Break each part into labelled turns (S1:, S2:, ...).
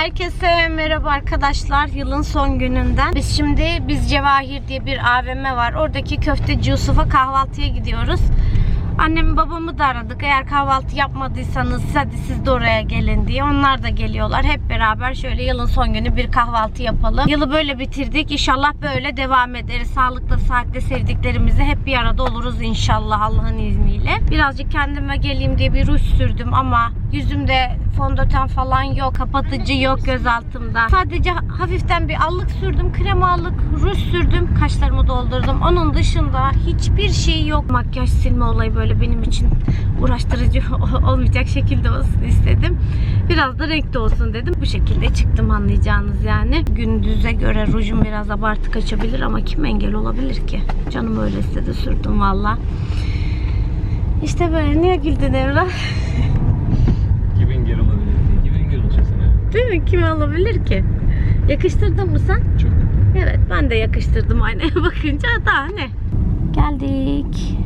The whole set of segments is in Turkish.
S1: Herkese merhaba arkadaşlar. Yılın son gününden. Biz şimdi biz Cevahir diye bir AVM var. Oradaki köfteci Yusuf'a kahvaltıya gidiyoruz. Annemi babamı da aradık. Eğer kahvaltı yapmadıysanız hadi siz de oraya gelin diye. Onlar da geliyorlar. Hep beraber şöyle yılın son günü bir kahvaltı yapalım. Yılı böyle bitirdik. İnşallah böyle devam ederiz. Sağlıkla saatte sevdiklerimizi hep bir arada oluruz inşallah Allah'ın izniyle. Birazcık kendime geleyim diye bir ruj sürdüm ama yüzümde fondöten falan yok. Kapatıcı yok göz altımda. Sadece hafiften bir allık sürdüm. Krem allık, ruj sürdüm. Kaşlarımı doldurdum. Onun dışında hiçbir şey yok. Makyaj silme olayı böyle benim için uğraştırıcı olmayacak şekilde olsun istedim. Biraz da renkli olsun dedim. Bu şekilde çıktım anlayacağınız yani. Gündüze göre rujum biraz abartı kaçabilir ama kim engel olabilir ki? Canım öyle istedi sürdüm valla. İşte böyle. Niye güldün Emrah?
S2: 2000 geri olabilir. 2000 geri olacak sana.
S1: Değil mi? Kim alabilir ki? Yakıştırdın mı sen?
S2: Çok.
S1: Evet ben de yakıştırdım aynaya bakınca daha ne? Geldik.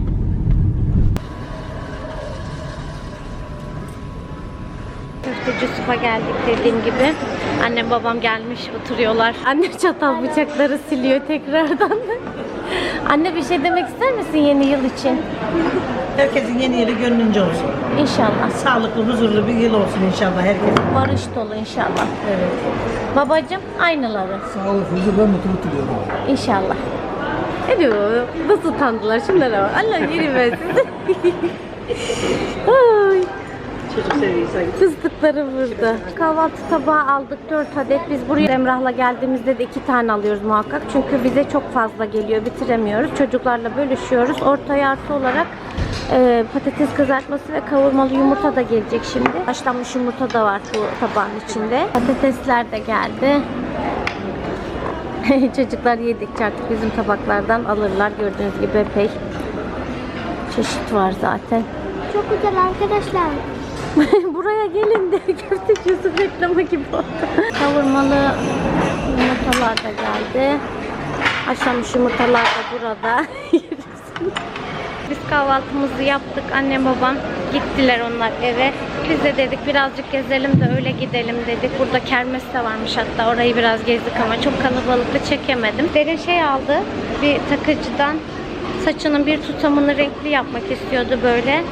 S1: Köfteci Yusuf'a geldik dediğim gibi. Annem babam gelmiş oturuyorlar. Anne çatal bıçakları siliyor tekrardan. Anne bir şey demek ister misin yeni yıl için?
S3: Herkesin yeni yılı gönlünce olsun.
S1: İnşallah.
S3: Sağlıklı, huzurlu bir yıl olsun inşallah herkesin.
S1: Barış dolu inşallah.
S3: Evet.
S1: Babacım aynıları.
S4: Sağlık, huzur ve mutluluk diliyorum.
S1: İnşallah. Ne diyor? Nasıl utandılar şunlara bak. Allah yerim ben sizi. Ay,
S3: Çocuk sevgisi.
S1: fıstıkları burada. Kahvaltı tabağı aldık 4 adet. Biz buraya Emrah'la geldiğimizde de 2 tane alıyoruz muhakkak. Çünkü bize çok fazla geliyor. Bitiremiyoruz. Çocuklarla bölüşüyoruz. Ortaya artı olarak e, patates kızartması ve kavurmalı yumurta da gelecek şimdi. Haşlanmış yumurta da var bu tabağın içinde. Patatesler de geldi. Çocuklar yedikçe artık bizim tabaklardan alırlar. Gördüğünüz gibi epey çeşit var zaten.
S5: Çok güzel arkadaşlar.
S1: Buraya gelin de köfteci Yusuf reklamı gibi oldu. Kavurmalı yumurtalar da geldi. Haşlanmış yumurtalar da burada. Biz kahvaltımızı yaptık. Annem babam gittiler onlar eve. Biz de dedik birazcık gezelim de öyle gidelim dedik. Burada kermes de varmış hatta. Orayı biraz gezdik ama çok kalabalıklı çekemedim. Derin şey aldı. Bir takıcıdan saçının bir tutamını renkli yapmak istiyordu böyle.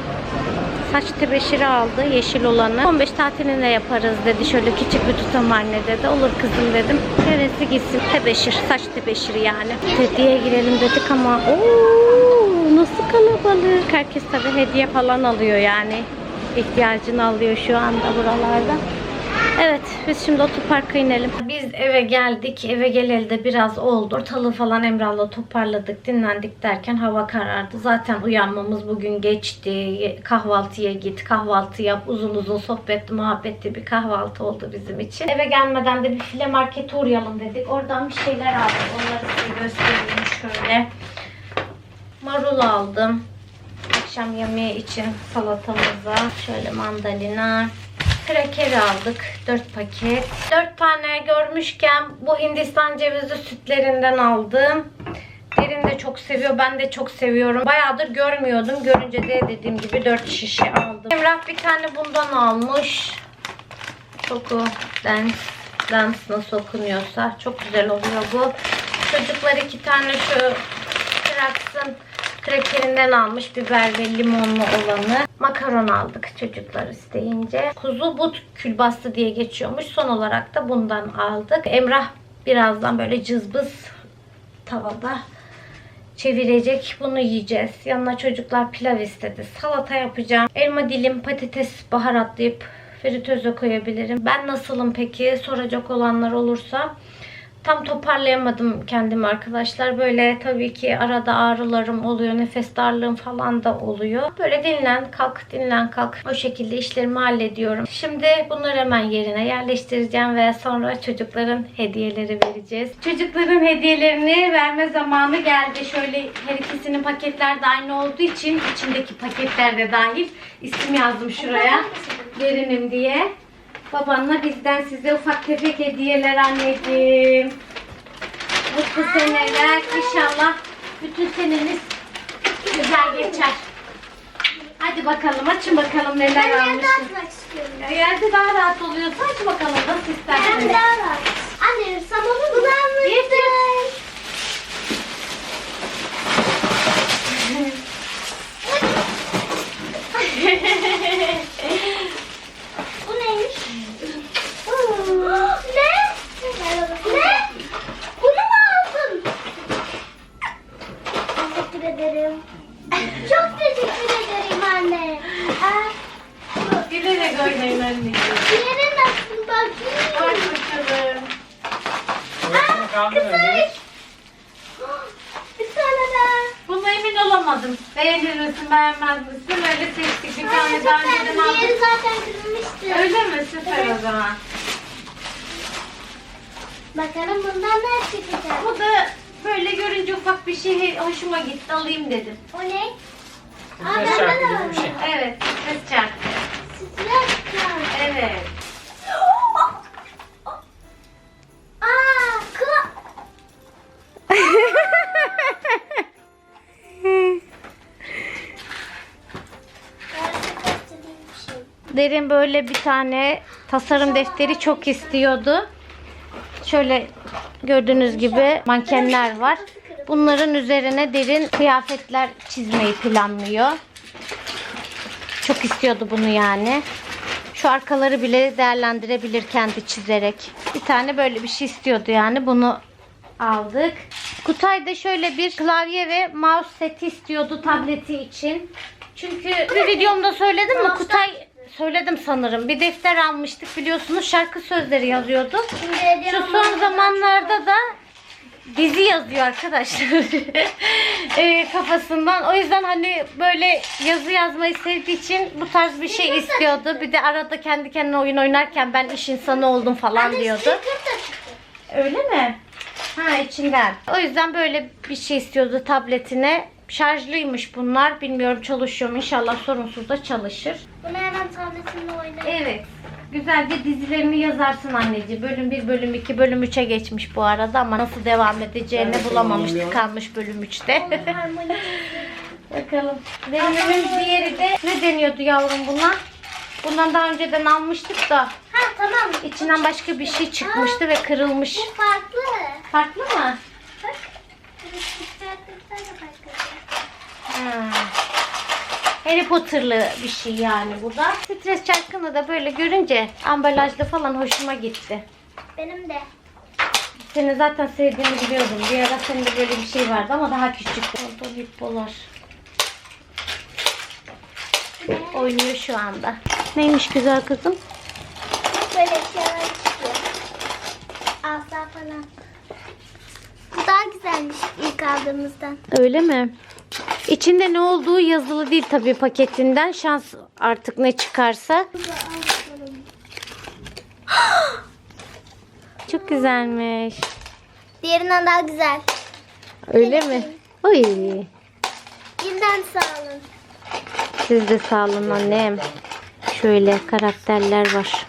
S1: Saç tebeşiri aldı yeşil olanı. 15 tatilinde yaparız dedi. Şöyle küçük bir tutam anne dedi. Olur kızım dedim. Neresi gitsin tebeşir. Saç tebeşiri yani. Hediye girelim dedik ama ooo nasıl kalabalık. Herkes tabi hediye falan alıyor yani. İhtiyacını alıyor şu anda buralarda. Evet biz şimdi otoparka inelim. Biz eve geldik. Eve geleli de biraz oldu. Ortalığı falan Emrah'la toparladık. Dinlendik derken hava karardı. Zaten uyanmamız bugün geçti. Kahvaltıya git, kahvaltı yap. Uzun uzun sohbetli, muhabbetli bir kahvaltı oldu bizim için. Eve gelmeden de bir file markete uğrayalım dedik. Oradan bir şeyler aldık. Onları size göstereyim şöyle. Marul aldım. Akşam yemeği için salatamıza. Şöyle mandalina. Kraker aldık. 4 paket. 4 tane görmüşken bu Hindistan cevizi sütlerinden aldım. Derin de çok seviyor. Ben de çok seviyorum. Bayağıdır görmüyordum. Görünce de dediğim gibi 4 şişe aldım. Emrah bir tane bundan almış. Çoku dance. Dance nasıl okunuyorsa. Çok güzel oluyor bu. Çocuklar iki tane şu Kraks'ın krekerinden almış biber ve limonlu olanı. Makaron aldık çocuklar isteyince. Kuzu but külbastı diye geçiyormuş. Son olarak da bundan aldık. Emrah birazdan böyle cızbız tavada çevirecek. Bunu yiyeceğiz. Yanına çocuklar pilav istedi. Salata yapacağım. Elma dilim patates baharatlayıp fritöze koyabilirim. Ben nasılım peki? Soracak olanlar olursa. Tam toparlayamadım kendimi arkadaşlar. Böyle tabii ki arada ağrılarım oluyor. Nefes darlığım falan da oluyor. Böyle dinlen kalk dinlen kalk. O şekilde işlerimi hallediyorum. Şimdi bunları hemen yerine yerleştireceğim ve sonra çocukların hediyeleri vereceğiz. Çocukların hediyelerini verme zamanı geldi. Şöyle her ikisinin paketler de aynı olduğu için içindeki paketler de dahil isim yazdım şuraya. Verinim diye. Babanla bizden size ufak tefek hediyeler anneciğim. Mutlu seneler. İnşallah bütün seneniz güzel geçer. Hadi bakalım açın bakalım neler
S5: Ben
S1: almışsın.
S5: yerde atmak istiyorum.
S1: Yerde daha rahat oluyorsa aç bakalım nasıl
S5: Ben
S1: istersen.
S5: daha rahat. Anne sabunu bulanmıştır. Bu neymiş? ne? Ne? Bunu mu aldın? Teşekkür ederim. Çok teşekkür ederim anne. Aa,
S1: Gülerek oynayın anneciğim.
S5: diğeri nasıl bakayım?
S1: Bak bakalım.
S2: Orasını kaldırın. Deniz.
S5: Bir tane daha.
S1: Buna emin olamadım. Beğenir misin beğenmez misin? Öyle seçtik bir tane daha önceden
S5: Diğeri
S1: aldık.
S5: zaten kırılmıştı.
S1: Öyle mi? Süper o zaman.
S5: Bakalım bundan ne çıkacak?
S1: Bu da böyle görünce ufak bir şey hoşuma gitti alayım dedim.
S5: O ne? Aa,
S2: Ses
S5: bende
S2: şarkı
S5: de
S2: gibi bir şey.
S1: Evet. Ses çarptı.
S5: Çarptı.
S1: Evet.
S5: Aa, kı...
S1: Derin böyle bir tane tasarım defteri çok istiyordu. Şöyle gördüğünüz gibi mankenler var. Bunların üzerine derin kıyafetler çizmeyi planlıyor. Çok istiyordu bunu yani. Şu arkaları bile değerlendirebilir kendi çizerek. Bir tane böyle bir şey istiyordu yani. Bunu aldık. Kutay da şöyle bir klavye ve mouse seti istiyordu tableti için. Çünkü bir videomda söyledim mi? Kutay söyledim sanırım. Bir defter almıştık biliyorsunuz. Şarkı sözleri yazıyordu. Şu son zamanlarda da dizi yazıyor arkadaşlar Ee, kafasından. O yüzden hani böyle yazı yazmayı sevdiği için bu tarz bir şey istiyordu. Bir de arada kendi kendine oyun oynarken ben iş insanı oldum falan diyordu. Öyle mi? Ha içinden. O yüzden böyle bir şey istiyordu tabletine. Şarjlıymış bunlar. Bilmiyorum çalışıyor mu. İnşallah sorunsuz da çalışır.
S5: Bunu hemen tabletimle oynayayım.
S1: Evet. Güzelce dizilerini yazarsın anneciğim. Bölüm 1, bölüm 2, bölüm 3'e geçmiş bu arada ama nasıl devam edeceğini bulamamıştık. Kalmış bölüm 3'te.
S5: Harmoni.
S1: Bakalım. Benim diğeri de ne deniyordu yavrum buna? Bundan daha önceden almıştık da
S5: Ha tamam.
S1: içinden başka bir şey çıkmıştı ve kırılmış.
S5: Bu farklı.
S1: Farklı mı?
S5: Bak. Farklı.
S1: Ha. Harry Potter'lı bir şey yani bu da. Stres çarkını da böyle görünce ambalajlı falan hoşuma gitti.
S5: Benim de.
S1: Seni zaten sevdiğini biliyordum. Bir ara senin de böyle bir şey vardı ama daha küçük. Orada hippolar. Oynuyor şu anda. Neymiş güzel kızım?
S5: Böyle şeyler çıkıyor. Asa falan. Bu daha güzelmiş ilk aldığımızdan.
S1: Öyle mi? İçinde ne olduğu yazılı değil tabii paketinden. Şans artık ne çıkarsa. Çok güzelmiş.
S5: Diğerinden daha güzel.
S1: Öyle mi? Oy.
S5: Birden sağ olun.
S1: Siz de sağ olun annem. Şöyle karakterler var.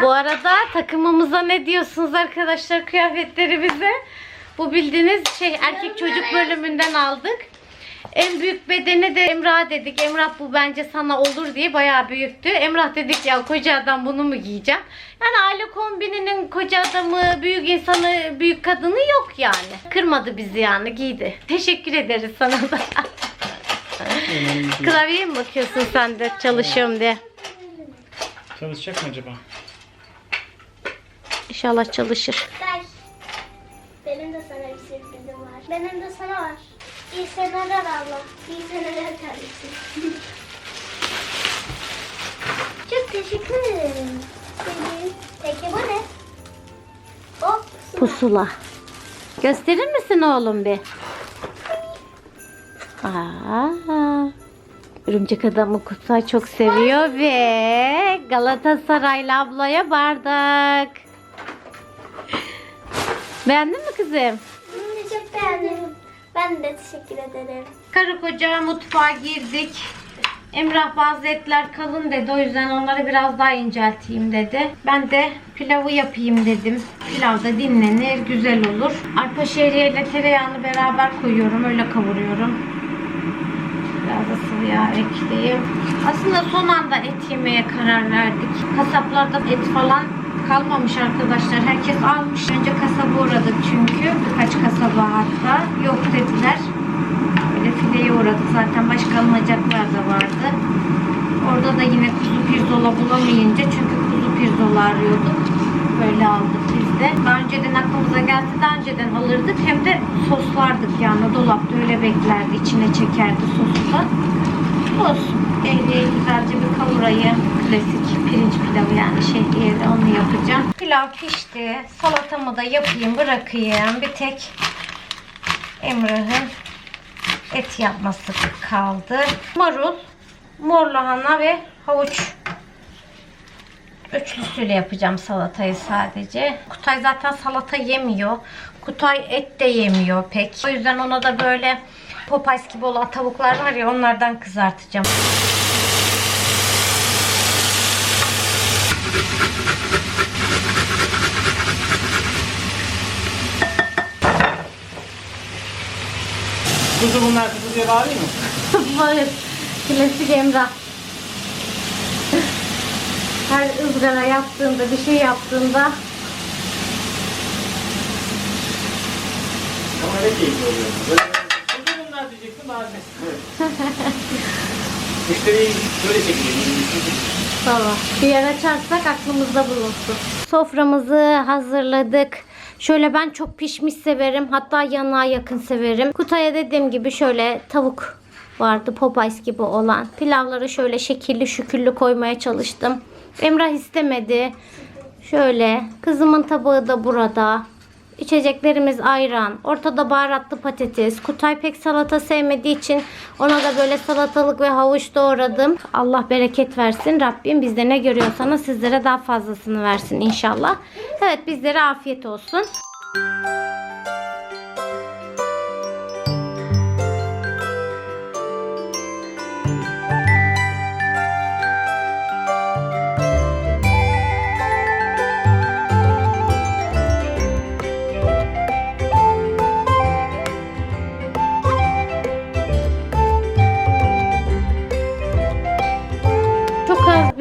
S1: Bu arada takımımıza ne diyorsunuz arkadaşlar kıyafetlerimize? Bu bildiğiniz şey erkek çocuk bölümünden aldık. En büyük bedeni de Emrah dedik. Emrah bu bence sana olur diye bayağı büyüktü. Emrah dedik ya koca adam bunu mu giyeceğim? Yani aile kombininin koca adamı, büyük insanı, büyük kadını yok yani. Kırmadı bizi yani giydi. Teşekkür ederiz sana da. Klavyeye mi bakıyorsun sen de çalışıyorum diye?
S2: Çalışacak mı acaba?
S1: İnşallah çalışır.
S5: Gel. Benim de sana bir sürprizim var. Benim de sana var. İyi seneler abla. İyi seneler kardeşim. Çok teşekkür ederim. Peki bu ne? Hop.
S1: Pusula. Gösterir misin oğlum bir? Aa, örümcek adamı Kutsay çok seviyor ve Galatasaraylı ablaya bardak. Beğendin mi kızım?
S5: Çok beğendim. Ben de teşekkür ederim.
S1: Karı koca mutfağa girdik. Emrah bazı etler kalın dedi. O yüzden onları biraz daha incelteyim dedi. Ben de pilavı yapayım dedim. Pilav da dinlenir, güzel olur. Arpa şehriye ile tereyağını beraber koyuyorum. Öyle kavuruyorum. Biraz da sıvı ya ekleyeyim. Aslında son anda et yemeye karar verdik. Kasaplarda et falan kalmamış arkadaşlar. Herkes almış. Önce kasaba uğradık çünkü. Birkaç kasaba hatta. Yok dediler. Böyle fileye uğradık zaten. Başka alınacaklar da vardı. Orada da yine kuzu pirzola bulamayınca çünkü kuzu pirzola arıyorduk. Böyle aldık biz de. Daha önceden aklımıza gelse daha önceden alırdık. Hem de soslardık yani dolapta öyle beklerdi. içine çekerdi sosu da. Olsun. Ehliye güzelce bir kavurayım. Klasik pirinç pilavı yani şehriyeli onu yapacağım. Pilav pişti. Salatamı da yapayım bırakayım. Bir tek Emrah'ın et yapması kaldı. Marul, mor lahana ve havuç üçlüsüyle yapacağım salatayı sadece. Kutay zaten salata yemiyor. Kutay et de yemiyor pek. O yüzden ona da böyle Popeyes gibi olan tavuklar var ya onlardan kızartacağım.
S2: Kuzu bunlar kuzu diye bağırıyor mu?
S1: Hayır. Klasik Emrah. Her ızgara yaptığında, bir şey yaptığında
S2: Ama ne keyifli oluyor. Böyle kuzu bunlar diyeceksin bağıracaksın. Evet. Müşteriyi böyle çekeceğim.
S1: Tamam. Bir yer açarsak aklımızda bulunsun. Soframızı hazırladık. Şöyle ben çok pişmiş severim. Hatta yanığa yakın severim. Kutaya dediğim gibi şöyle tavuk vardı. Popeyes gibi olan. Pilavları şöyle şekilli şüküllü koymaya çalıştım. Emrah istemedi. Şöyle. Kızımın tabağı da burada. İçeceklerimiz ayran. Ortada baharatlı patates. Kutay pek salata sevmediği için ona da böyle salatalık ve havuç doğradım. Allah bereket versin. Rabbim bizde ne görüyorsanız sizlere daha fazlasını versin inşallah. Evet bizlere afiyet olsun. Çok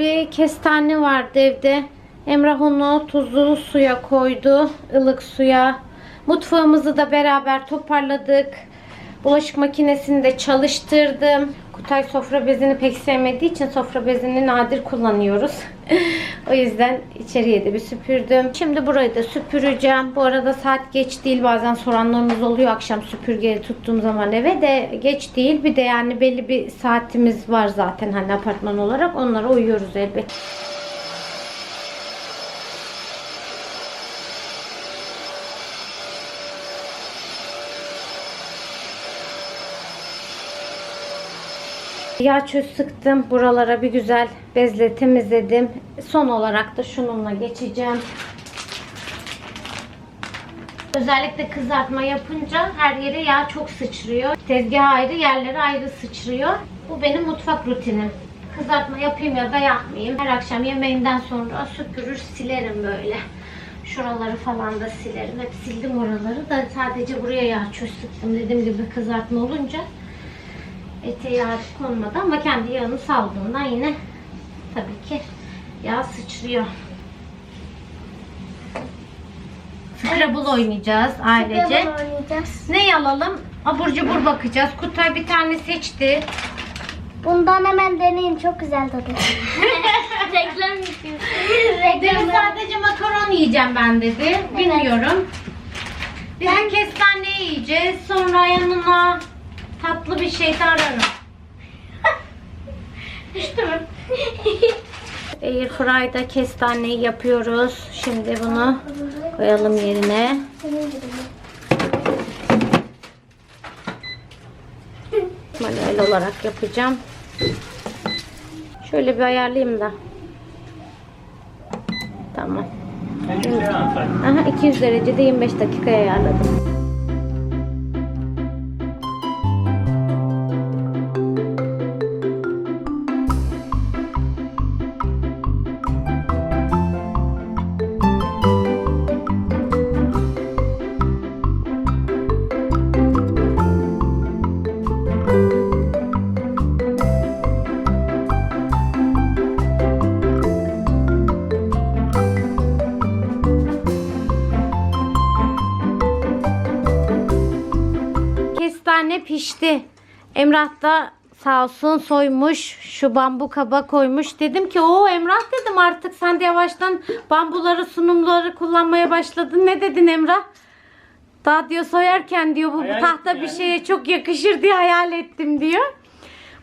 S1: bir kestane vardı evde. Emrah onu tuzlu suya koydu. ılık suya. Mutfağımızı da beraber toparladık. Bulaşık makinesini de çalıştırdım. Kutay sofra bezini pek sevmediği için sofra bezini nadir kullanıyoruz. o yüzden içeriye de bir süpürdüm. Şimdi burayı da süpüreceğim. Bu arada saat geç değil. Bazen soranlarımız oluyor akşam süpürgeyi tuttuğum zaman eve de geç değil. Bir de yani belli bir saatimiz var zaten hani apartman olarak. Onlara uyuyoruz elbet. Yağ çöz sıktım. Buralara bir güzel bezle temizledim. Son olarak da şununla geçeceğim. Özellikle kızartma yapınca her yere yağ çok sıçrıyor. Tezgah ayrı, yerlere ayrı sıçrıyor. Bu benim mutfak rutinim. Kızartma yapayım ya da yapmayayım. Her akşam yemeğinden sonra süpürür, silerim böyle. Şuraları falan da silerim. Hep sildim oraları da sadece buraya yağ çöz sıktım. Dediğim gibi kızartma olunca ete yağ konmadı ama kendi yağını saldığından yine tabii ki yağ sıçrıyor. Scrabble oynayacağız ailece.
S5: Scrabble oynayacağız.
S1: Ne alalım? Abur cubur bakacağız. Kutay bir tane seçti.
S5: Bundan hemen deneyin. Çok güzel tadı. Reklam yapıyorsun. Reklam.
S1: sadece makaron yiyeceğim ben dedi. Bilmiyorum. Biz de kestane yiyeceğiz. Sonra yanına tatlı bir şey de ararım. Düştü mü? Airfry'da kestaneyi yapıyoruz. Şimdi bunu koyalım yerine. Manuel olarak yapacağım. Şöyle bir ayarlayayım da. Tamam. Aha 200 derecede 25 dakikaya ayarladım. Pişti. Emrah da sağ olsun soymuş. Şu bambu kaba koymuş. Dedim ki o Emrah dedim artık sen de yavaştan bambuları sunumları kullanmaya başladın. Ne dedin Emrah? Daha diyor soyarken diyor bu, bu tahta bir şeye çok yakışır diye hayal ettim diyor.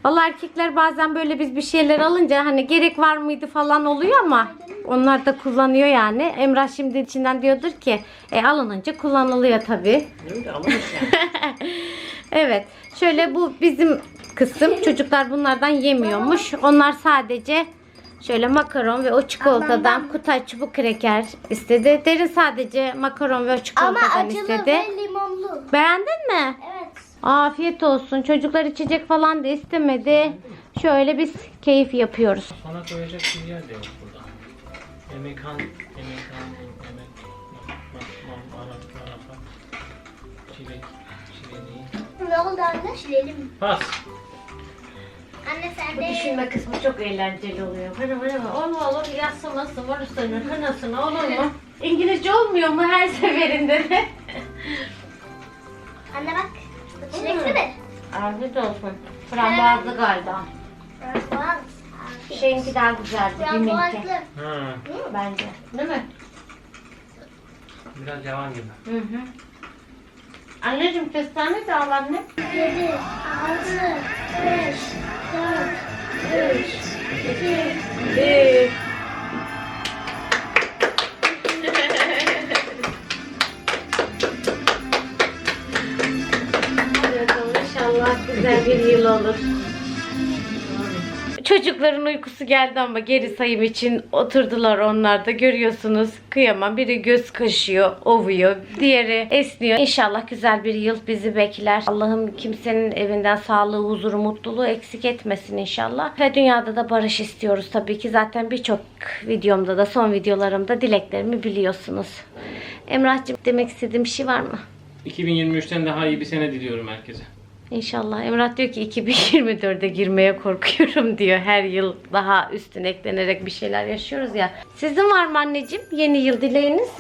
S1: Vallahi erkekler bazen böyle biz bir şeyler alınca hani gerek var mıydı falan oluyor ama onlar da kullanıyor yani. Emrah şimdi içinden diyordur ki e, alınınca kullanılıyor tabii.
S2: Alınmış yani.
S1: Evet. Şöyle bu bizim kısım. Çocuklar bunlardan yemiyormuş. Onlar sadece şöyle makaron ve o çikolatadan kutay çubuk kreker istedi. Derin sadece makaron ve o
S5: Ama
S1: çikolatadan
S5: acılı
S1: istedi.
S5: ve limonlu.
S1: Beğendin mi?
S5: Evet.
S1: Afiyet olsun. Çocuklar içecek falan da istemedi. Şöyle biz keyif yapıyoruz.
S2: Sana koyacak bir yer de yok burada. Yemekhan, yemekhan, yemek, bak, bak, bak, bak, bak. Çilek.
S5: Ne oldu anne? Şilelim.
S2: Pas.
S5: Anne sen
S1: Bu
S5: de.
S1: düşünme kısmı çok eğlenceli oluyor. Hadi hadi hadi. Olur olur yaslamasın, varısını, kınasını olur mu? İngilizce olmuyor mu her seferinde de?
S5: Anne bak. Bu Çilekli mi?
S1: Afiyet olsun. Frambuazlı galiba.
S5: Frambuaz.
S1: Şeyinki daha güzeldi. Biminki.
S5: Frambuazlı.
S2: Ha,
S1: Bence. Değil mi?
S2: biraz yavan gibi.
S1: Hı hı. Anneciğim kestane de al anne.
S5: 7, 6, 5, 4, 3, 2,
S1: Hadi bakalım inşallah güzel bir yıl olur. Çocukların uykusu geldi ama geri sayım için oturdular onlar da görüyorsunuz. Kıyamam biri göz kaşıyor, ovuyor, diğeri esniyor. İnşallah güzel bir yıl bizi bekler. Allah'ım kimsenin evinden sağlığı, huzuru, mutluluğu eksik etmesin inşallah. Ve dünyada da barış istiyoruz tabii ki. Zaten birçok videomda da son videolarımda dileklerimi biliyorsunuz. Emrah'cığım demek istediğim bir şey var mı?
S2: 2023'ten daha iyi bir sene diliyorum herkese.
S1: İnşallah. Emrah diyor ki 2024'e girmeye korkuyorum diyor. Her yıl daha üstüne eklenerek bir şeyler yaşıyoruz ya. Sizin var mı anneciğim yeni yıl dileğiniz?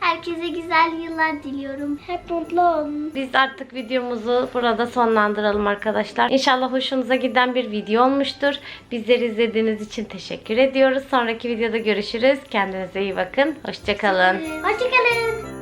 S5: Herkese güzel yıllar diliyorum. Hep mutlu olun.
S1: Biz artık videomuzu burada sonlandıralım arkadaşlar. İnşallah hoşunuza giden bir video olmuştur. Bizleri izlediğiniz için teşekkür ediyoruz. Sonraki videoda görüşürüz. Kendinize iyi bakın. Hoşçakalın.
S5: Hoşçakalın.